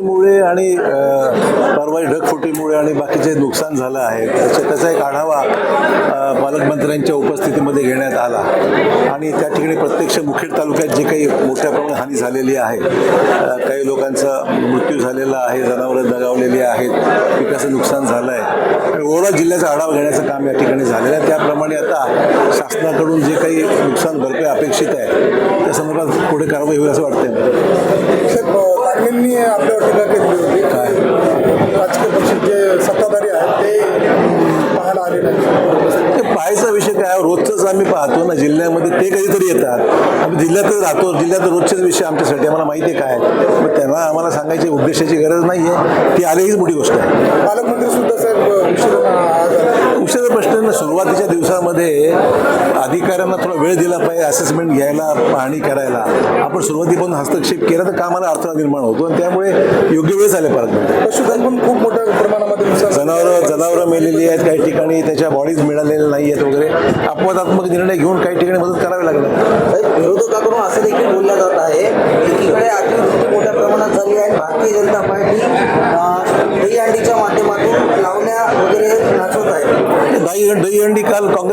मुळे आणि कारवाई परवाई ढगफुटीमुळे आणि बाकीचे नुकसान झालं आहे. त्याचा त्याचा एक आढावा पालकमंत्र्यांच्या उपस्थितीमध्ये घेण्यात आला. आणि त्या ठिकाणी प्रत्यक्ष मुखेड तालुक्यात जे काही मोठ्या प्रमाणात हानी झालेली आहे काही लोकांचा मृत्यू झालेला आहे जनावरं दगावलेली आहेत पिकाचं नुकसान झालं आहे आणि ओवरऑल जिल्ह्याचा आढावा घेण्याचं काम या ठिकाणी झालेलं आहे. त्याप्रमाणे आता शासनाकडून जे काही नुकसान भरपाई अपेक्षित आहे त्या संदर्भात पुढे कारवाई होईल असं वाटतं जे सत्ताधारी आहेत ते पाहायला आले नाही पाहायचा विषय काय? रोजचंच आम्ही पाहतो ना जिल्ह्यामध्ये ते कधीतरी येतात. आम्ही जिल्ह्यातच राहतो जिल्ह्यात रोजचेच विषय आमच्यासाठी आम्हाला माहिती आहे काय. मग त्यांना आम्हाला सांगायची उद्देशाची गरज नाही आहे ती आली हीच मोठी गोष्ट आहे. पालकमंत्री सुद्धा साहेब उशिरा प्रश्न सुरुवातीच्या दिवसामध्ये अधिकाऱ्यांना थोडा वेळ दिला पाहिजे असेसमेंट घ्यायला पाहणी करायला. आपण सुरुवातीपासून हस्तक्षेप केला तर कामाला अडथळा निर्माण होतो आणि त्यामुळे योग्य वेळ झाले पालकमंत्री पशुधन पण खूप मोठ्या प्रमाणामध्ये जनावरं जनावरं मेलेली आहेत काही ठिकाणी त्याच्या बॉडीज मिळालेल्या नाही आहेत वगैरे. अपवादात्मक निर्णय घेऊन काही ठिकाणी मदत करावी लागणार विरोधकाकडून असं देखील बोललं जात आहे एकीकडे अतिवृष्टी मोठ्या प्रमाणात झाली आहे. भारतीय जनता पार्टी दहीहंडीच्या माध्यमातून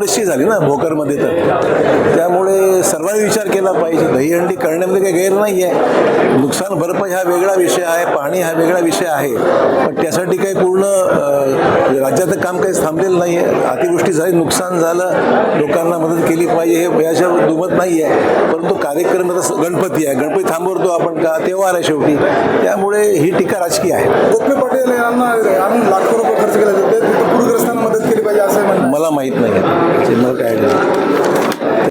काल झाली ना भोकरमध्ये तर. त्यामुळे सर्वांनी विचार केला पाहिजे. दहीहंडी करण्यामध्ये काही गैर नाही आहे नुकसान भरपाई हा वेगळा विषय आहे पाणी हा वेगळा विषय आहे. पण त्यासाठी काही पूर्ण राज्यात राज्याचं काम काही थांबलेलं नाही आहे अतिवृष्टी झाली नुकसान झालं लोकांना मदत केली पाहिजे हे याच्यावर दुमत नाही आहे परंतु कार्यक्रम आता गणपती आहे. गणपती थांबवतो आपण का? तेव्हार आहे शेवटी. त्यामुळे ही टीका राजकीय आहे. गोपी पाटील यांना आणून लाखो रुपये खर्च केले जाते पूरग्रस्तांना मदत केली पाहिजे असं म्हणणं आहे. मला माहीत नाही. आहे चिन्ह काय?